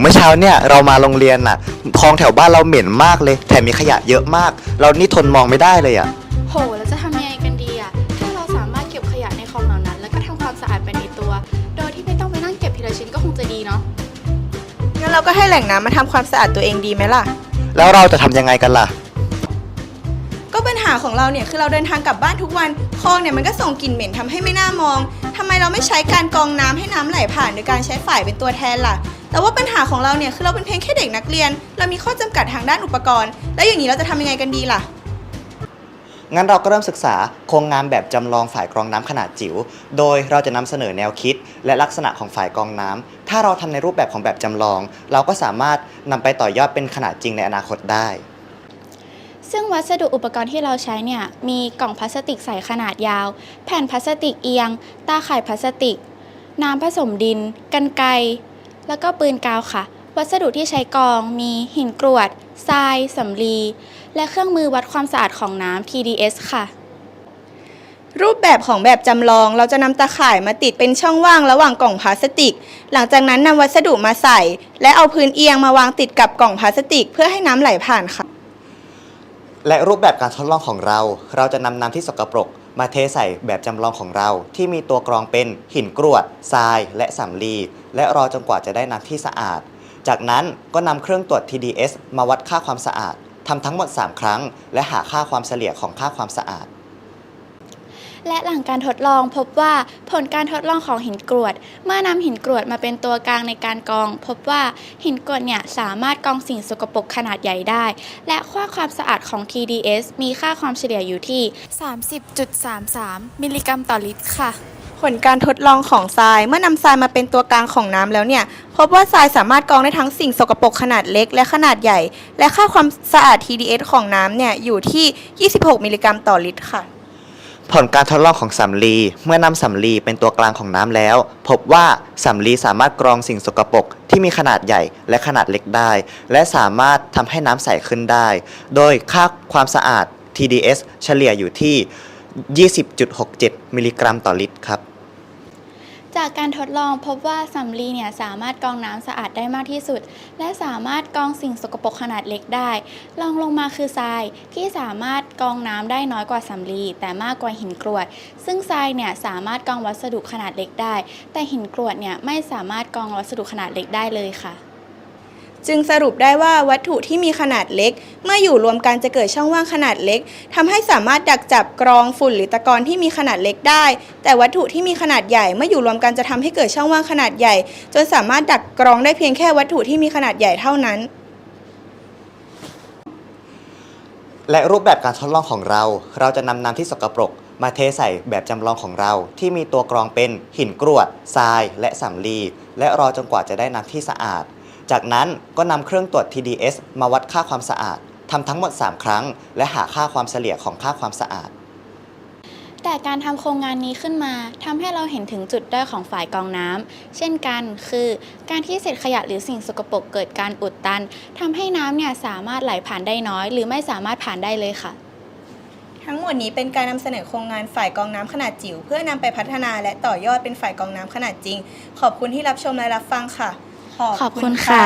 เมื่อเช้าเนี่ยเรามาโรงเรียนน่ะคลองแถวบ้านเราเหม็นมากเลย แถมมีขยะเยอะมาก เรานี่ทนมองไม่ได้เลยอะ โห แล้วจะทำยังไงกันดีอะถ้าเราสามารถเก็บขยะในคลองเหล่านั้น แล้วก็ทำความสะอาดไปในตัว โดยที่ไม่ต้องไปนั่งเก็บทีละชิ้นก็คงจะดีเนาะ งั้นเราก็ให้แหล่งน้ำมาทำความสะอาดตัวเองดีไหมล่ะ แล้วเราจะทำยังไงกันล่ะ ก็ปัญหาของเราเนี่ยคือเราเดินทางกลับบ้านทุกวันคลองเนี่ยมันก็ส่งกลิ่นเหม็นทำให้ไม่น่ามองทำไมเราไม่ใช้การกรองน้ำให้น้ำไหลผ่านโดยการใช้ฝ่ายเป็นตัวแทนล่ะ แต่ว่าปัญหาของเราเนี่ยคือเราเป็นเพียงแค่เด็กนักเรียน เรามีข้อจำกัดทางด้านอุปกรณ์ แล้วอย่างนี้เราจะทำยังไงกันดีล่ะ งั้นเราก็เริ่มศึกษาโครงงานแบบจำลองฝ่ายกรองน้ำขนาดจิ๋ว โดยเราจะนำเสนอแนวคิด และลักษณะของฝ่ายกรองน้ำถ้าเราทำในรูปแบบของแบบจำลอง เราก็สามารถนำไปต่อยอดเป็นขนาดจริงในอนาคตได้ซึ่งวัสดุอุปกรณ์ที่เราใช้เนี่ยมีกล่องพลาสติกใสขนาดยาว แผ่นพลาสติกเอียง ตาข่ายพลาสติก น้ำผสมดิน กันไกร แล้วก็ปืนกาวค่ะ วัสดุที่ใช้กรองมีหินกรวด ทราย สำลี และเครื่องมือวัดความสะอาดของน้ำ TDS ค่ะ รูปแบบของแบบจำลองเราจะนำตาข่ายมาติดเป็นช่องว่างระหว่างกล่องพลาสติก หลังจากนั้นนำวัสดุมาใส่ และเอาพื้นเอียงมาวางติดกับกล่องพลาสติก เพื่อให้น้ำไหลผ่านค่ะ และรูปแบบการทดลองของเรา เราจะนำน้ำที่สกปรก มาเทใส่แบบจำลองของเรา ที่มีตัวกรองเป็นหินกรวดทราย และสำลี และรอจนกว่าจะได้น้ำที่สะอาด จากนั้นก็นำเครื่องตรวจ TDS มาวัดค่าความสะอาดทำทั้งหมด 3 ครั้ง และหาค่าความเฉลี่ยของค่าความสะอาด และหลังการทดลองพบว่าผลการทดลองของหินกรวด เมื่อนำหินกรวดมาเป็นตัวกลางในการกรอง พบว่าหินกรวดเนี่ยสามารถกรองสิ่งสกปรกขนาดใหญ่ได้ และค่าความสะอาดของ TDS มีค่าความเฉลี่ยอยู่ที่ 30.33 มิลลิกรัมต่อลิตรค่ะ ผลการทดลองของทรายเมื่อนำทรายมาเป็นตัวกลางของน้ำแล้วเนี่ย พบว่าทรายสามารถกรองได้ทั้งสิ่งสกปรกขนาดเล็กและขนาดใหญ่ และค่าความสะอาด TDS ของน้ำเนี่ยอยู่ที่ 26 มิลลิกรัมต่อลิตรค่ะ ผลการทดลองของสำลีเมื่อนำสำลีเป็นตัวกลางของน้ำแล้ว พบว่าสำลีสามารถกรองสิ่งสกปรกที่มีขนาดใหญ่และขนาดเล็กได้ และสามารถทำให้น้ำใสขึ้นได้ โดยค่าความสะอาด TDS เฉลี่ยอยู่ที่ 20.67 มิลลิกรัมต่อลิตรครับ จากการทดลองพบว่าสำลีเนี่ยสามารถกรองน้ำสะอาดได้มากที่สุด และสามารถกรองสิ่งสกปรกขนาดเล็กได้รองลงมาคือทรายที่สามารถกรองน้ำได้น้อยกว่าสำลีแต่มากกว่าหินกรวด ซึ่งทรายเนี่ยสามารถกรองวัสดุขนาดเล็กได้ แต่หินกรวดเนี่ยไม่สามารถกรองวัสดุขนาดเล็กได้เลยค่ะ จึงสรุปได้ว่าวัตถุที่มีขนาดเล็ก เมื่ออยู่รวมกันจะเกิดช่องว่างขนาดเล็กทำให้สามารถดักจับกรองฝุ่นหรือตะกอนที่มีขนาดเล็กได้ แต่วัตถุที่มีขนาดใหญ่เมื่ออยู่รวมกันจะทำให้เกิดช่องว่างขนาดใหญ่ จนสามารถดักกรองได้เพียงแค่วัตถุที่มีขนาดใหญ่เท่านั้น และรูปแบบการทดลองของเรา เราจะนำน้ำที่สกปรกมาเทใส่แบบจำลองของเรา ที่มีตัวกรองเป็นหินกรวดทราย และสำลีและรอจนกว่าจะได้น้ำที่สะอาด จากนั้นก็นำเครื่องตรวจ TDS มาวัดค่าความสะอาดทำทั้งหมด 3 ครั้ง และหาค่าความเฉลี่ยของค่าความสะอาด แต่การทำโครงงานนี้ขึ้นมาทำให้เราเห็นถึงจุดด้อยของฝ่ายกรองน้ำเช่นกัน คือการที่เศษขยะหรือสิ่งสกปรกเกิดการอุดตันทำให้น้ำเนี่ยสามารถไหลผ่านได้น้อย หรือไม่สามารถผ่านได้เลยค่ะ ทั้งหมดนี้เป็นการนำเสนอโครงงานฝ่ายกรองน้ำขนาดจิ๋วเพื่อนำไปพัฒนาและต่อยอดเป็นฝ่ายกรองน้ำขนาดจริง ขอบคุณที่รับชมและรับฟังค่ะ ขอบคุณค่ะ